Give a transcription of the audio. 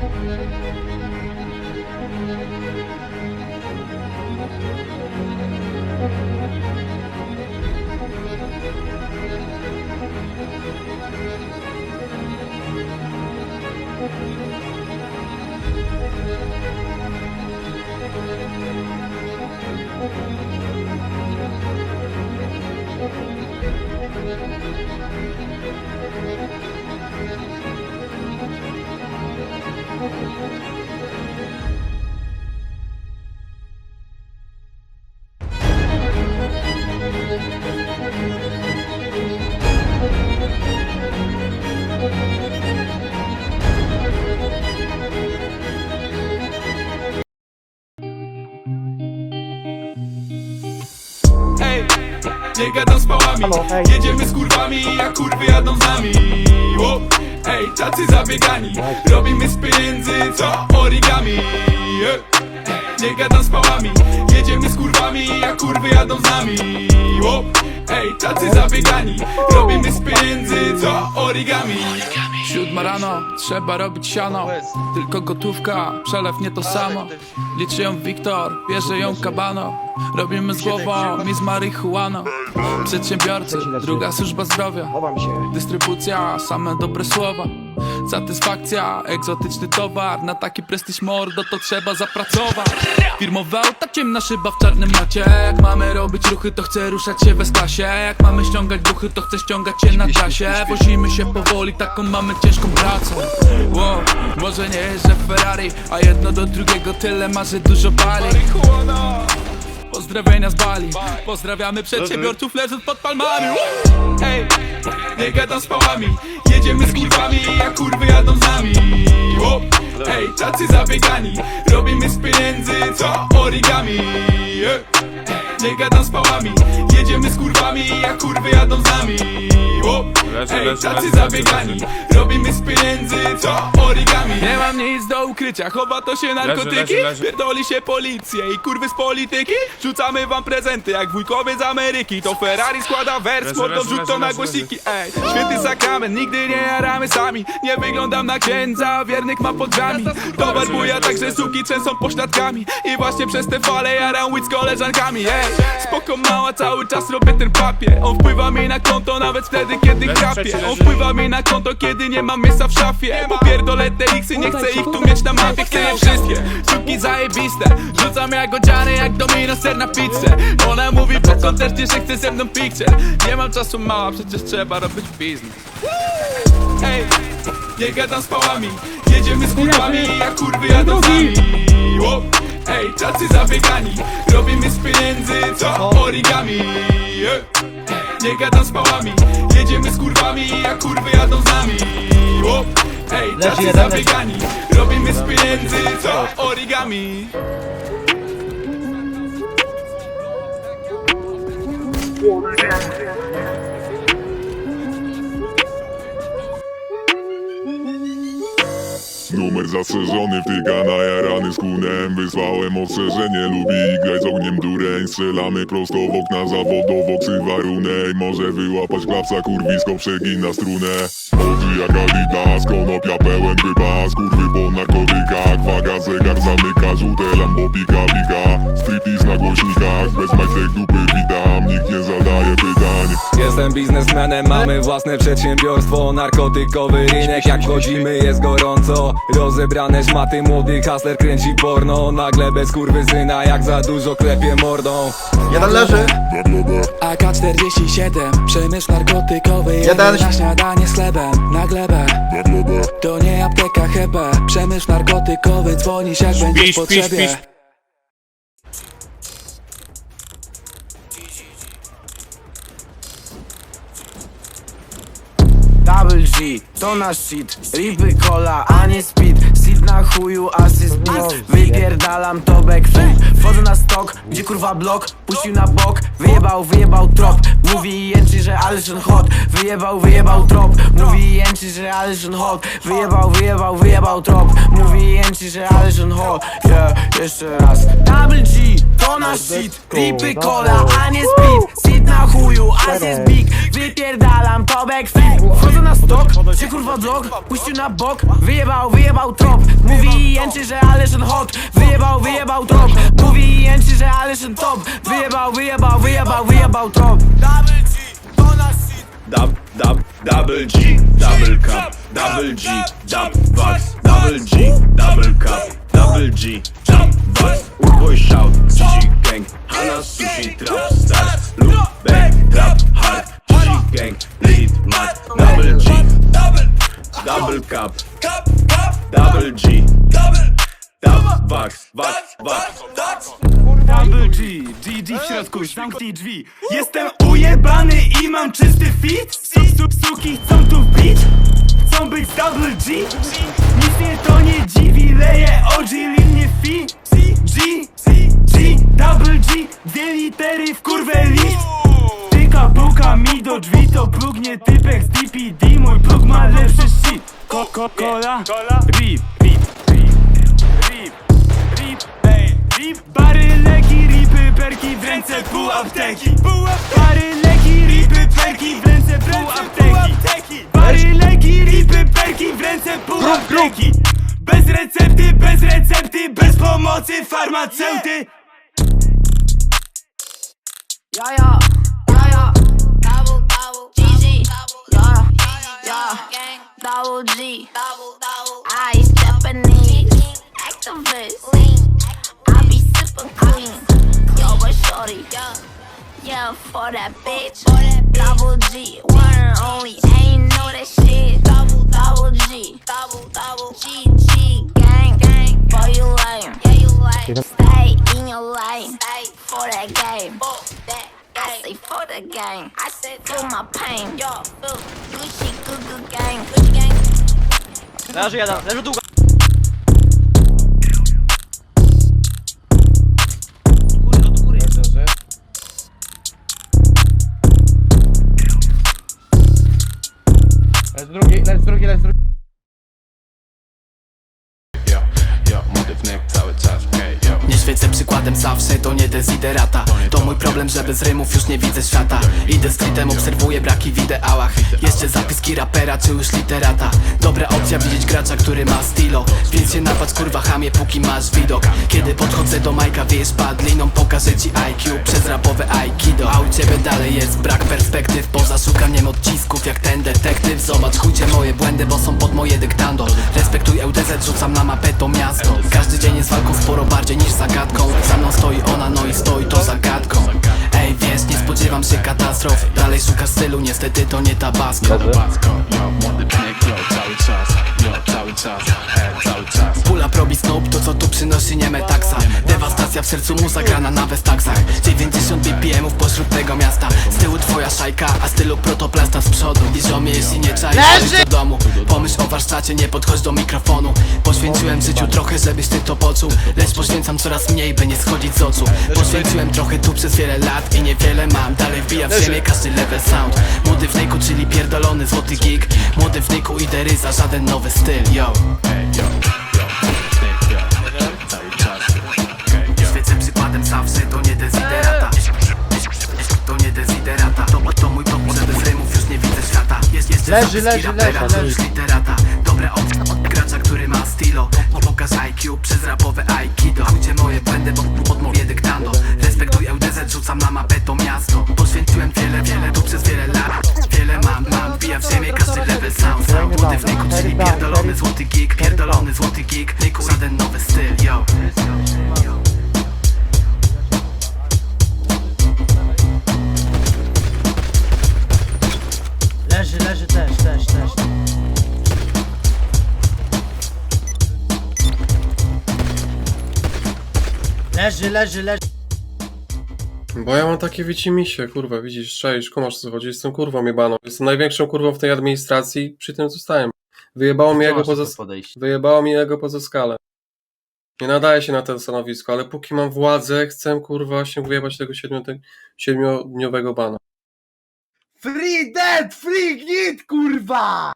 Ej, nie gadam z pałami. Jedziemy z kurwami, a kurwy jadą z nami. Ło, Ej, tacy zabiegani. Robimy z pieniędzy, co origami. Nie gadam z pałami. Jedziemy z kurwami, a kurwy jadą z nami. Ło, Ej, tacy zabiegani. Robimy z pieniędzy, co origami Siódma rano, trzeba robić siano. Tylko gotówka, przelew nie to samo. Liczy ją Wiktor, bierze ją Kabano Robimy z głową, mi z marihuaną Przedsiębiorcy, druga służba zdrowia. Dystrybucja, same dobre słowa Satysfakcja, egzotyczny towar Na taki prestiż mordo to trzeba zapracować. Firmowe auta, ciemna szyba w czarnym macie Jak mamy robić ruchy to chcę ruszać się bez klasie Jak mamy ściągać duchy to chcę ściągać się na trasie. Wozimy się powoli, taką mamy ciężką pracę. Wow, Może nie jeżdżę Ferrari A jedno do drugiego tyle ma, że dużo pali. Pozdrowienia z Bali. Pozdrawiamy przedsiębiorców leżąc pod palmami. Ej, nie gadam z pałami Jedziemy z kurwami, a kurwy jadą z nami. O, Ej, tacy zabiegani Robimy z pieniędzy, co origami. Ej, Nie gadam z pałami. Jedziemy z kurwami, a kurwy jadą z nami. O, Ej, tacy zabiegani. Robimy z pieniędzy, co? Origami. Nie mam nic do ukrycia, chowa to się narkotyki. Pierdoli się policję i kurwy z polityki? Rzucamy wam prezenty jak wujkowie z Ameryki. To Ferrari składa wers, leży, rzut to na głosiki. Ej, święty sakrament, nigdy nie jaramy sami. Nie wyglądam na księdza, wiernych ma pod drzwiami Towar buja, także suki trzęsą pośladkami. I właśnie przez te fale jaram łyd z koleżankami Ej, spoko mała, cały czas robię ten papier. On wpływa mi na konto nawet wtedy, kiedy trzeci, On wpływa mi na konto, kiedy nie mam miejsca w szafie. Popierdolę te iksy, nie chcę ich tu mieć na mapie. Chcę je wszystkie, sztuki zajebiste. Rzucam jak odziany, jak domino ser na pizzę. Ona mówi po koncercie, że chce ze mną picture. Nie mam czasu mała, przecież trzeba robić biznes. Ej, nie gadam z pałami. Jedziemy z kurwami, a kurwy jadą z nami Ej, tacy zabiegani. Robimy z pieniędzy, co? Origami. Nie gadam z pałami. Jedziemy z kurwami, a kurwy jadą z nami. Ej, tacy zabiegani. Robimy z pieniędzy, co? Origami Numer zastrzeżony wtyka na jarany z kunem Wysłałem ostrzeżenie, lubi grać z ogniem dureń Strzelamy prosto w okna zawodowo ksywa runej Może wyłapać klapsa, kurwisko przegina strunę. Oczy jak Adidas, konopia pełen wypas Kurwy po narkotykach, waga zegar zamyka Żółte lambo pika pika Striptease na głośnikach, bez majtek dupy witam Nikt nie zadaje pytań. Jestem biznesmenem, mamy własne przedsiębiorstwo. Narkotykowy rynek, jak chodzimy jest gorąco Rozebrane szmaty, młody hasler kręci porno. Nagle bez kurwy syna, jak za dużo klepie mordą. Jeden leży. AK-47, przemysł narkotykowy Jeden. na śniadanie z chlebem, na glebę. To nie apteka hebe, przemysł narkotykowy Dzwonisz jak będziesz w potrzebie Double G, to nasz shit. Ripy cola, a nie speed. Seed na chuju, asyst beat. Wypierdalam to backflip Wchodzę na stok, gdzie kurwa blok Puścił na bok, wyjebał, wyjebał trop. Mówi jęczy, że Alison hot. Wyjebał, wyjebał trop. Mówi jęczy, że Alison hot. Wyjebał, wyjebał, wyjebał trop. Mówi jęczy, że Alison hot. Yeah, jeszcze raz. Double G, to nasz shit. Ripy cola, a nie speed chuju, as jest big. Wypierdalam tobek fit Wchodzę na stok, się kurwa dog Puścił na bok, wyjebał, wyjebał trop. Mówi i jęczy, że ale ten hot. Wyjebał, wyjebał trop. Mówi i jęczy, że ale ten top. Wyjebał, wyjebał, wyjebał, wyjebał trop. Double G, to nasz shit Dub, dub, double G, double cup, double G, dub bus, double G, double cup, double G, dub bus. Boy shout, GG gang, Hana sushi trap stars, look trap hard, GG gang, lead mat, double G, double, double cup, cup, cup, double G, double, dub wax, wax, wax. Double G, GG w środku, zamknij drzwi. Jestem ujebany i mam czysty fit. Su, su, Suki chcą tu wbić. Chcą być Double G. Nic mnie to nie dziwi, leje OG, Coda. Double G, double, Japanese, activist, I be sippin' clean, yo, but shorty, yeah, for that bitch, double G, one and only, ain't know that shit, double, double G, double, double, GG, gang, gang, boy, you lame, yeah, you lame, stay in your lane, stay for that game, I say for the game. I said feel my pain. Yo, feel Gucci good gang. Gucci gang. Leży jeden, leży długo. Lecz przykładem zawsze, to nie desiderata. To mój problem, że bez rymów już nie widzę świata. Idę streetem, obserwuję braki w ideałach. Jeszcze zapiski rapera, czy już literata? Dobra opcja widzieć gracza, który ma stilo. Więc się napatrz kurwa chamie, póki masz widok. Kiedy podchodzę do Majka, wiesz padliną Pokażę ci IQ przez rapowe aikido A u ciebie dalej jest brak perspektyw. Poza szukaniem odcisków jak ten detektyw. Zobacz chucie moje błędy, bo są pod moje dyktando. Respektuj LDZ, rzucam na mapę to miasto. Każdy dzień jest walką sporo bardziej niż zagadką. Za mną stoi ona, no i stoi to zagadką Wiesz, nie spodziewam się katastrof. Dalej szukasz stylu, niestety to nie tabasco Pula probi Snoop, to co tu przynosi nie metaksa Dewastacja w sercu mu zagrana na westaksach 90 BPM-ów pośród tego miasta. Z tyłu twoja szajka, a stylu protoplasta z przodu. I żomie, jeśli nie czaisz, do domu. Pomyśl o warsztacie, nie podchodź do mikrofonu. Poświęciłem życiu trochę, żebyś ty to poczuł. Lecz poświęcam coraz mniej, by nie schodzić z oczu. Poświęciłem trochę tu przez wiele lat i niewiele mam Dalej wbija w ziemię każdy level sound. Młody w nejku, czyli pierdolony złoty gig Młody w nejku, idę ryza, żaden nowy styl, yo. Świecę przykładem zawsze, to nie desiderata To nie desiderata To, to mój problem, że bez rymów już nie widzę świata. Jest jeszcze Leży, leży, leży, już literata. Dobre od gracza, który ma stilo Pokaż IQ przez rapowe aikido. Chucie moje błędy, bo Respektuj Na mapę to miasto. Poświęciłem wiele, wiele tu przez wiele lat Wiele mam, mam, wbija w ziemię każdy level sound Młody w niku, czyli pierdolony złoty gig Pierdolony złoty gig, niku żaden nowy styl, yo. Leży, leży też, też, też. Leży, leży, leży. Bo ja mam takie widzimisię, kurwa, widzisz, czaisz, kumasz co chodzi, jestem kurwą jebaną. Jestem największą kurwą w tej administracji, przy tym zostałem. Wyjebało mi jego poza... Wyjebało mi jego poza skalę. Nie nadaje się na to stanowisko, ale póki mam władzę, chcę kurwa się wyjebać tego siedmiu- siedmiodniowego bana. Free dead, free git, kurwa!